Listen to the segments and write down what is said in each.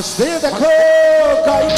I é the.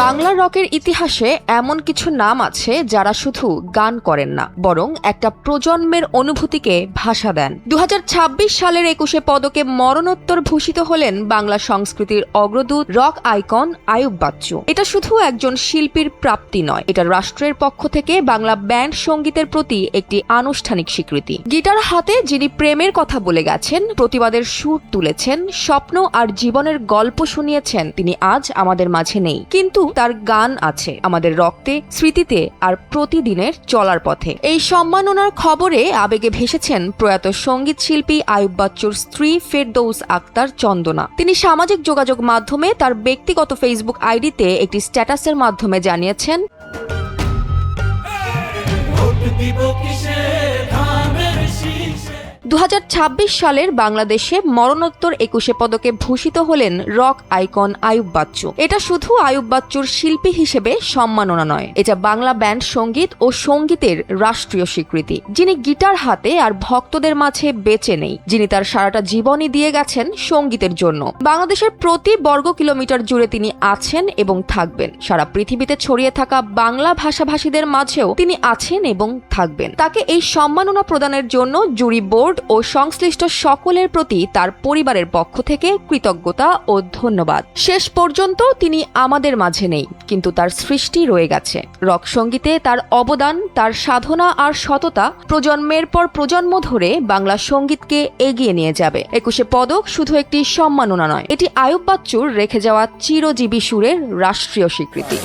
Bangla রকের ইতিহাসে এমন কিছু নাম আছে যারা শুধু গান করেন না, বরং একটা প্রজন্মের অনুভূতিকে ভাষা দেন। দু হাজার ছাব্বিশ সালের একুশে পদকে মরণোত্তর ভূষিত হলেন বাংলা সংস্কৃতির অগ্রদূত রক আইকন আয়ুব বাচ্চু। এটা শুধু একজন শিল্পীর প্রাপ্তি নয়, এটা রাষ্ট্রের পক্ষ থেকে বাংলা ব্যান্ড সঙ্গীতের প্রতি একটি আনুষ্ঠানিক স্বীকৃতি। গিটার হাতে যিনি প্রেমের কথা বলে গেছেন, প্রতিবাদের সুর তুলেছেন, স্বপ্ন আর জীবনের গল্প শুনিয়েছেন, তিনি আজ আমাদের মাঝে নেই। কিন্তু তার গান আছে আমাদের রক্তে, স্মৃতিতে আর প্রতিদিনের চলার পথে। এই সম্মাননার খবরে আবেগে ভেসেছেন প্রয়াত সংগীত শিল্পী আয়ুব বাচ্চুর স্ত্রী ফেরদৌস আক্তার চন্দনা। তিনি সামাজিক যোগাযোগ মাধ্যমে তার ব্যক্তিগত ফেসবুক আইডিতে একটি স্ট্যাটাসের মাধ্যমে জানিয়েছেন দু হাজার ছাব্বিশ সালের বাংলাদেশে মরণোত্তর একুশে পদকে ভূষিত হলেন রক আইকন আয়ুব বাচ্চু। এটা শুধু আয়ুব বাচ্চুর শিল্পী হিসেবে সম্মাননা নয়, এটা বাংলা ব্যান্ড সংগীত ও সঙ্গীতের রাষ্ট্রীয় স্বীকৃতি, যিনি গিটার হাতে আর ভক্তদের মাঝে বেঁচে নেই, যিনি তার সারাটা জীবনই দিয়ে গেছেন সঙ্গীতের জন্য। বাংলাদেশের প্রতি বর্গ কিলোমিটার জুড়ে তিনি আছেন এবং থাকবেন। সারা পৃথিবীতে ছড়িয়ে থাকা বাংলা ভাষাভাষীদের মাঝেও তিনি আছেন এবং থাকবেন। তাকে এই সম্মাননা প্রদানের জন্য জুরি বোর্ড ও সংশ্লিষ্ট সকলের প্রতি তার পরিবারের পক্ষ থেকে কৃতজ্ঞতা ও ধন্যবাদ। শেষ পর্যন্ত তিনি আমাদের মাঝে নেই, কিন্তু তার সৃষ্টি রয়ে গেছে। রক সঙ্গীতে তার অবদান, তার সাধনা আর সততা প্রজন্মের পর প্রজন্ম ধরে বাংলা সঙ্গীতকে এগিয়ে নিয়ে যাবে। একুশে পদক শুধু একটি সম্মাননা নয়, এটি আয়ুব বাচ্চুর রেখে যাওয়া চিরজীবী সুরের রাষ্ট্রীয় স্বীকৃতি।